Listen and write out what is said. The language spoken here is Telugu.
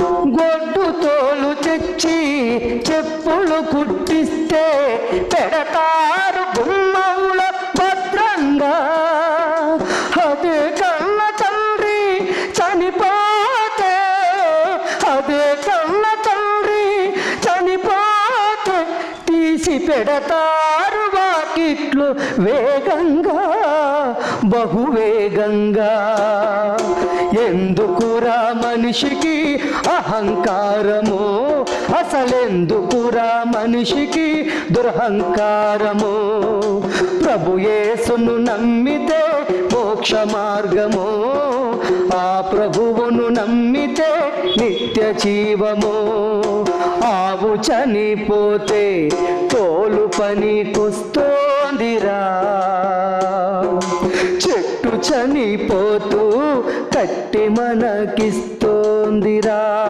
గొడ్డు తోలు తెచ్చి చెప్పులు కుట్టిస్తే పెడతారు బొమ్మవుల భద్రంగా. అదే కన్న తండ్రి చనిపోతే అదే కన్న తండ్రి చనిపోతే తీసి పెడతారు వాకిట్లు వేగంగా బహువేగంగా. ఎందుకురా మనిషికి అహంకారము? అసలెందుకురా మనిషికి దురహంకారము? ప్రభు యేసును నమ్మితే మోక్ష మార్గము. ఆ ప్రభువును నమ్మితే నిత్య జీవము. ఆవు చనిపోతే తోలు పనికొస్తోందిరా చెట్టు చనిపోతూ కట్టి మనకిస్తోందిరా.